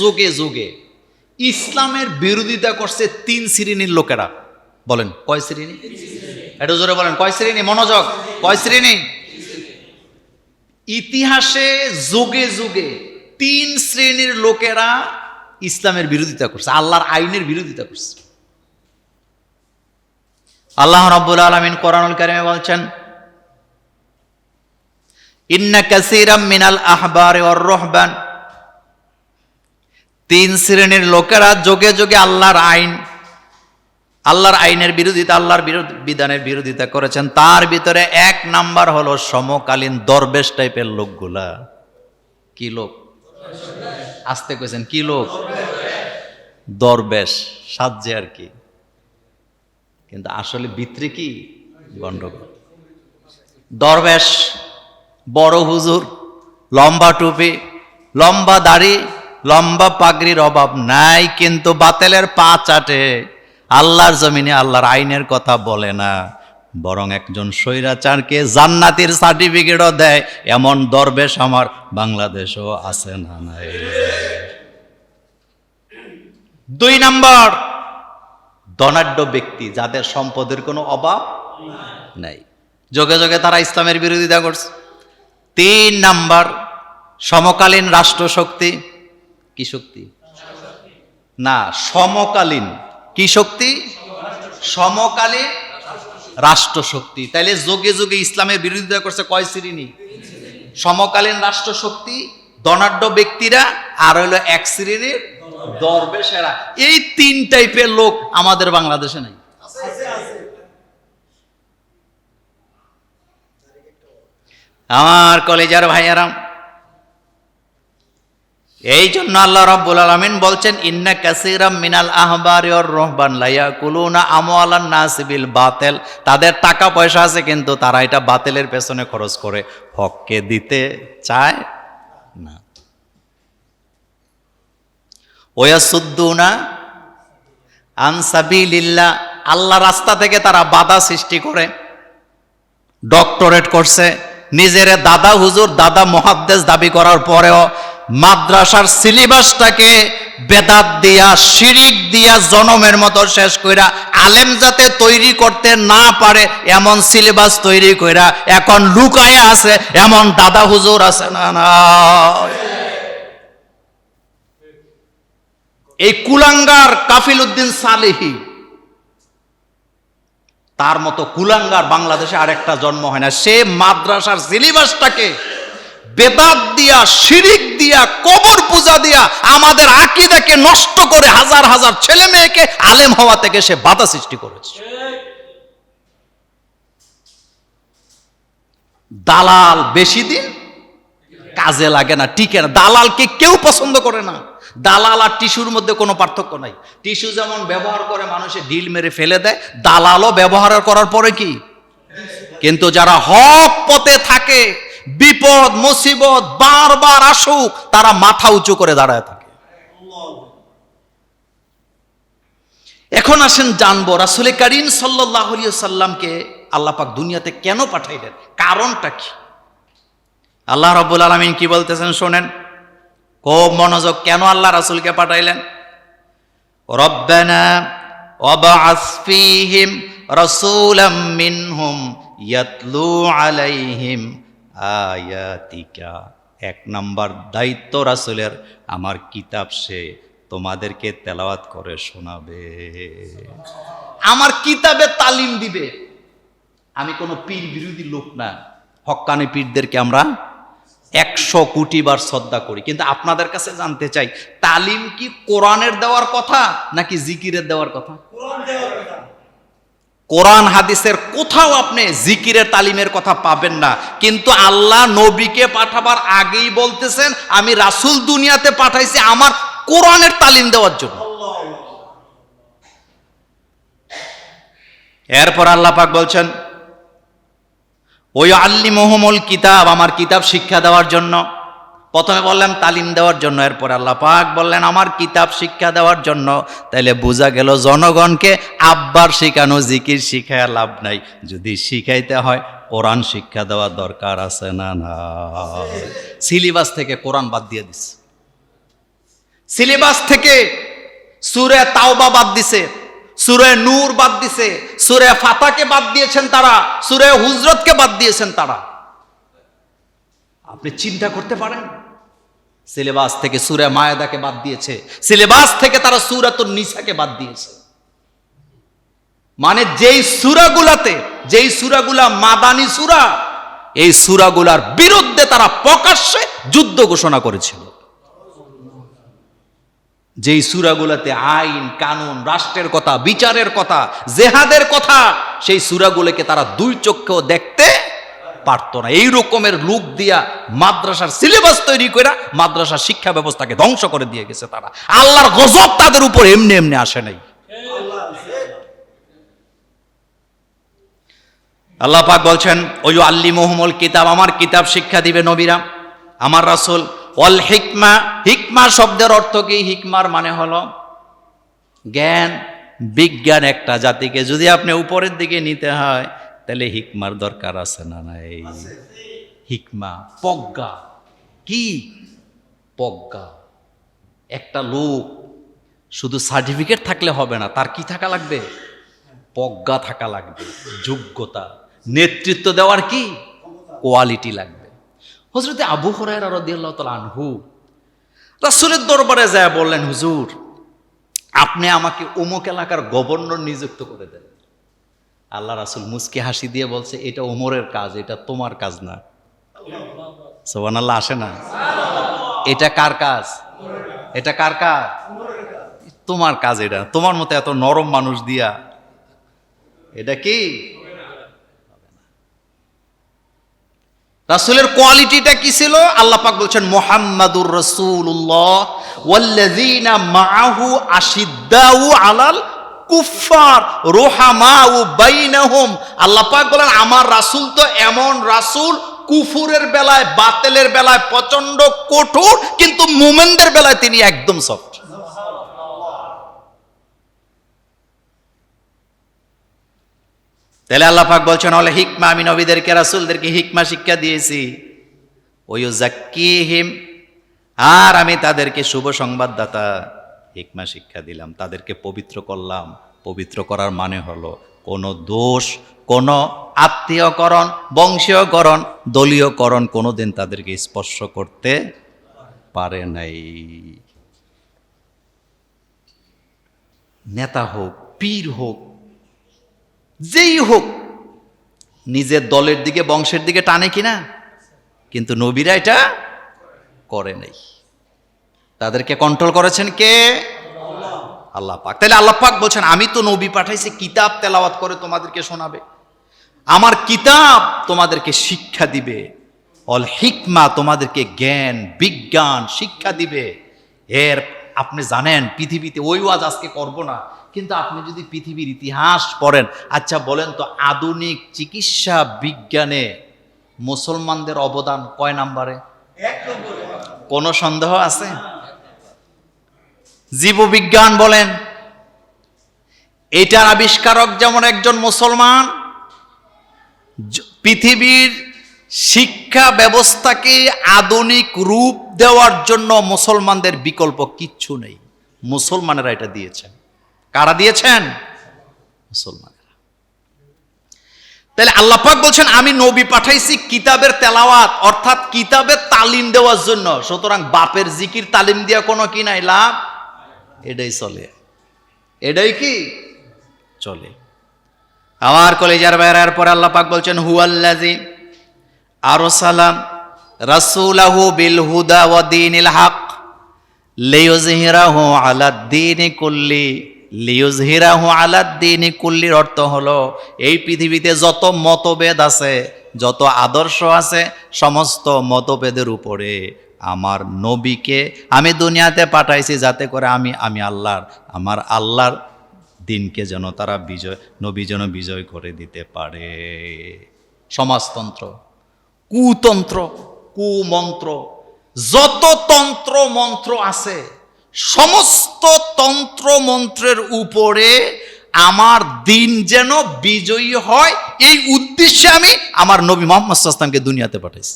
যোগে যোগে ইসলামের বিরোধিতা করছে তিন শ্রেণির লোকেরা। বলেন, কয় শ্রেণি? এটা জোরে বলেন, কয় শ্রেণি? মনোযোগ, কয় শ্রেণি? ইতিহাসে যুগে যুগে তিন শ্রেণির লোকেরা ইসলামের বিরোধিতা করছে, আল্লাহর আইনের বিরোধিতা করছে। আল্লাহ রব্বুল আলমিন কোরআনুল কারিমে বলছেন, ইন্না কাসিরাম মিনাল আহবার রহবান। তিন শ্রেণির লোকেরা যোগে যোগে আল্লাহর আইন, আল্লাহর আইনের বিরোধিতা, আল্লাহর বিধানের বিরোধিতা করেছেন। তার ভিতরে এক নাম্বার হলো সমকালীন দরবেশ টাইপের লোকগুলা। কি লোক? আসতে কইছেন, কি লোক? দরবেশ, সাজ্জে আর কি। কিন্তু আসলে ভিতরে কি? গন্ডগোল। দরবেশ, বড় হুজুর, লম্বা টুপি, লম্বা দাড়ি লম্বা পাগড়ির অভাব নাই, কিন্তু বাতেলের পা চাটে। আল্লাহর জমিনে আল্লাহর আইনের কথা বলে না। বরং একজন স্বৈরাচারকে জান্নাতির সার্টিফিকেটও দেয়, এমন দরবেশ আমার বাংলাদেশও আছে না নাই। দুই নাম্বার, ধনাঢ্য ব্যক্তি, যাদের সম্পদের কোনো অভাব নাই। যোগে যোগে তারা ইসলামের বিরোধিতা করছে। তিন নাম্বার, সমকালীন রাষ্ট্র শক্তি কি শক্তি? না, সমকালীন। কি শক্তি? সমকালীন রাষ্ট্র শক্তি তাইলে যোগে যোগে ইসলামের বিরোধিতা করছে কয় শ্রেণি? সমকালীন রাষ্ট্র শক্তি ধনাঢ্য ব্যক্তিরা, আর হইল এক শ্রেণির দরবেশেরা। এই তিন টাইপের লোক আমাদের বাংলাদেশে নাই। আমার কলেজার ভাইয়ারাম এই জন্য আল্লাহ রাব্বুল আলামিন বলছেন, ইন্না কাসীরাম মিনাল আহবারি রহবান লায়াকুলুনা আমওয়ালান নাস বিল বাতিল। তাদের টাকা পয়সা আছে, কিন্তু তারা এটা বাতিলের পেছনে খরচ করে। হককে দিতে চায় না। ওয়াসুদ্দুনা আনসাবিলিল্লাহ আল্লাহ রাস্তা থেকে তারা বাধা সৃষ্টি করে, ডক্টরেট করছে। নিজের দাদা হুজুর, দাদা মহাদ্দেশ দাবি করার পরেও মাদ্রাসার সিলেবাসটাকে বেদাত দিয়া, শিরিক দিয়া, জনমের মতো শেষ কইরা, আলেম যাতে তৈরি করতে না পারে, এমন সিলেবাস তৈরি কইরা, এখন লুকায় আছে, এমন দাদা হুজুর আছে না না। এই কুলাঙ্গার কাফিল উদ্দিন সালেহি, তার মতো কুলাঙ্গার বাংলাদেশে আরেকটা জন্ম হয় না, সে মাদ্রাসার সিলেবাসটাকে বেদাত দিয়া, শিরিক দিয়া, কবর পূজা দিয়া আমাদের আকিদাকে নষ্ট করে হাজার হাজার ছেলে মেয়েকে আলেম হওয়া থেকে সে বাধা সৃষ্টি করেছে। দালাল বেশি দিন কাজে লাগে না, টিকে না। দালালকে কেউ পছন্দ করে না। দালাল আর টিস্যুর মধ্যে কোনো পার্থক্য নাই। টিস্যু যেমন ব্যবহার করে মানুষে ঢিল মেরে ফেলে দেয়, দালালও ব্যবহার করার পরে কি? কিন্তু যারা হক পথে থাকে বিপদ মুসিবত বারবার আসুক তারা মাথা উঁচু করে দাঁড়ায় থাকে এখন আসেন জানবো রাসুল করিম সাল্লাহ সাল্লামকে আল্লাহ পাক দুনিয়াতে কেন পাঠাইলেন কারণটা কি আল্লাহ রব্বুল আলমিন কি বলতেছেন শোনেন খুব মনোযোগ কেন আল্লাহ রাসুলকে পাঠাইলেন রব্বানা وبعث فيهم رسولا منهم يتلو عليهم আয়াতিকা। এক নম্বর দায়িত্ব রাসুলের, আমার কিতাব সে তোমাদেরকে তেলাওয়াত করে শোনাবে। আমার কিতাবে তালিম দিবে। আমি কোনো পীর বিরোধী লোক না। হকানি পীরদেরকে আমরা একশো কোটি বার শ্রদ্ধা করি। কিন্তু আপনাদের কাছে জানতে চাই, তালিম কি কোরআনের দেওয়ার কথা নাকি জিকিরের দেওয়ার কথা? কোরআন হাদিসের কোথাও আপনি জিকিরের তালিমের কথা পাবেন না। কিন্তু আল্লাহ নবীকে পাঠাবার আগেই বলতেছেন, আমি রাসুল দুনিয়াতে পাঠাইছি আমার কোরআনের তালিম দেওয়ার জন্য। এরপর আল্লাহ পাক বলছেন ওই আল্লি মোহাম্মল কিতাব, আমার কিতাব শিক্ষা দেওয়ার জন্য প্রথমে বললাম তালিম দেওয়ার জন্য। এরপর আল্লাহ পাক বললেন, আমার কিতাব শিক্ষা দেওয়ার জন্য। তাইলে বোঝা গেল জনগণকে আব্বার শিখানো জিকির শিখায় লাভ নাই। যদি শিখাইতে হয়, কোরআন শিক্ষা দেওয়ার দরকার আছে না না? সিলেবাস থেকে কোরআন বাদ দিয়ে দিস সিলেবাস থেকে সুরে তাওবা বাদ দিছে, সুরে নূর বাদ দিছে, সুরে ফাতাকে বাদ দিয়েছেন তারা, সুরে হুজরতকে বাদ দিয়েছেন তারা। আপনি চিন্তা করতে পারেন? সিলেবাস থেকে সুরে মায়েদাকে বাদ দিয়েছে। সিলেবাস থেকে তারা সুরাতুন নিসাকে বাদ দিয়েছে। মানে যেই সুরাগুলাতে, যেই সুরাগুলা মাদানি সুরা, এই সুরাগুলার বিরুদ্ধে তারা প্রকাশ্যে যুদ্ধ ঘোষণা করেছিল। যেই সুরাগুলাতে আইন, কানুন, রাষ্ট্রের কথা, বিচারের কথা, জেহাদের কথা, সেই সুরাগুলোকে তারা দুই চক্ষেও দেখতে পারতো না। এই রকমের লুক দিয়া মাদ্রাসার সিলেবাস তৈরি করে মাদ্রাসার শিক্ষা ব্যবস্থাকে ধ্বংস করে দিয়ে গেছে তারা। আল্লাহর গজব তাদের উপর এমনি এমনি আসে নাই। আল্লাহ পাক বলছেন ওই আল্লি মোহাম্মল কিতাব, আমার কিতাব শিক্ষা দিবে নবীরা, আমার রাসূল। অল হিকমা হিকমা শব্দের অর্থ কি? হিকমার মানে হলো জ্ঞান, বিজ্ঞান একটা জাতিকে। যদি আপনি উপরের দিকে নিতে হয় তাহলে হিকমার দরকার আছে না নাই হিকমা প্রজ্ঞা কি? প্রজ্ঞা একটা লোক শুধু সার্টিফিকেট থাকলে হবে না তার কি থাকা লাগবে? প্রজ্ঞা থাকা লাগবে যোগ্যতা। নেতৃত্ব দেওয়ার কি? কোয়ালিটি লাগবে। হজরতে আবু হরাইরা রদিয়াল্লাহ তাল আনহু রাসুলের দরবারে যায় বললেন হুজুর আপনি আমাকে অমুক এলাকার গভর্নর নিযুক্ত করে দেন। আল্লাহ রাসুল মুসকি হাসি দিয়ে বলছে, এটা ওমরের কাজ, এটা তোমার কাজ না। সোবান আল্লাহ আসে না? এটা কার কাজ? এটা কার কাজ? তোমার কাজ এটা। তোমার মতো এত নরম মানুষ দিয়া। এটা কি? রাসূলের কোয়ালিটিটা কি ছিল? আল্লাহ পাক বলছেন, মোহাম্মদুর রসুল্লাহ আলাল কুফফার রুহামাউ বাইনাহুম। আল্লাহ পাক বলেন, আমার রাসূল তো এমন রাসূল, কুফুরের বেলায়, বাতেলের বেলায় প্রচণ্ড কঠোর, কিন্তু মুমেনদের বেলায় তিনি একদম সফট। তাহলে আল্লাহ পাক বলছেন, হলে হিকমা, আমি নবীদেরকে, রাসূলদেরকে হিকমা শিক্ষা দিয়েছি। ওই জাক্কিহিম আর আমি তাদেরকে শুভ সংবাদদাতা। হিকমা শিক্ষা দিলাম, তাদেরকে পবিত্র করলাম। পবিত্র করার মানে হলো কোনো দোষ, কোনো আত্মীয়করণ, বংশীয়করণ, দলীয়করণ কোনোদিন তাদেরকে স্পর্শ করতে পারে নাই। নেতা হোক, পীর হোক, যেই হোক, নিজের দলের দিকে, বংশের দিকে টানে কিনা, কিন্তু নবীরা এটা করে নাই। তাদেরকে কন্ট্রোল করেছেন কে? আল্লাহ পাক। তাহলে আল্লাহ পাক বলছেন, আমি তো নবী পাঠাইছি, কিতাব তেলাওয়াত করে তোমাদেরকে শোনাবে। আমার কিতাব তোমাদেরকে শিক্ষা দিবে। অল হিকমা তোমাদেরকে জ্ঞান, বিজ্ঞান শিক্ষা দিবে। এর, আপনি জানেন, পৃথিবীতে ওই ওয়াজ আজকে করব না। কিন্তু আপনি যদি পৃথিবীর ইতিহাস পড়েন আচ্ছা বলেন তো, আধুনিক চিকিৎসা বিজ্ঞানে মুসলমানদের অবদান কয় নাম্বারে? কোনো সন্দেহ আছে? জীববিজ্ঞান বলেন। এটার আবিষ্কারক যেমন একজন মুসলমান পৃথিবীর শিক্ষা ব্যবস্থাকে আধুনিক রূপ দেওয়ার জন্য মুসলমানদের বিকল্প কিচ্ছু নেই। মুসলমানেরা এটা দিয়েছেন। কারা দিয়েছেন? মুসলমানেরা। তাহলে আল্লাহ পাক বলছেন, আমি নবী পাঠাইছি কিতাবের তেলাওয়াত, অর্থাৎ কিতাবের তালিম দেওয়ার জন্য। সুতরাং বাপের জিকির তালিম দেওয়া কোনো কি নাই, লাভ এটাই চলে। এটাই কি? চলে। আমার কলেজার বেড়ার পর আল্লাহ বলছেন হুয়াল্লাজি আরও সালাম রাসূলাহু বিল হুদা ওয়া দীনিল হক লিইয়ুযহিরাহু আলাদ-দীনি কুল্লি। লিইয়ুযহিরাহু আলাদ-দীনি কুল্লির অর্থ হলো, এই পৃথিবীতে যত মতভেদ আছে, যত আদর্শ আছে, সমস্ত মতভেদের উপরে। আমার নবীকে আমি দুনিয়াতে পাঠাইছি যাতে করে আমি আমি আল্লাহর, আমার আল্লাহর দিনকে যেন তারা বিজয়, নবী যেন বিজয় করে দিতে পারে। সমাজতন্ত্র, কুতন্ত্র, কুমন্ত্র, যত তন্ত্র মন্ত্র আছে, সমস্ত তন্ত্র মন্ত্রের উপরে আমার দিন যেন বিজয়ী হয়, এই উদ্দেশ্যে আমি আমার নবী মোহাম্মদ সাল্লামকে দুনিয়াতে পাঠাইছি।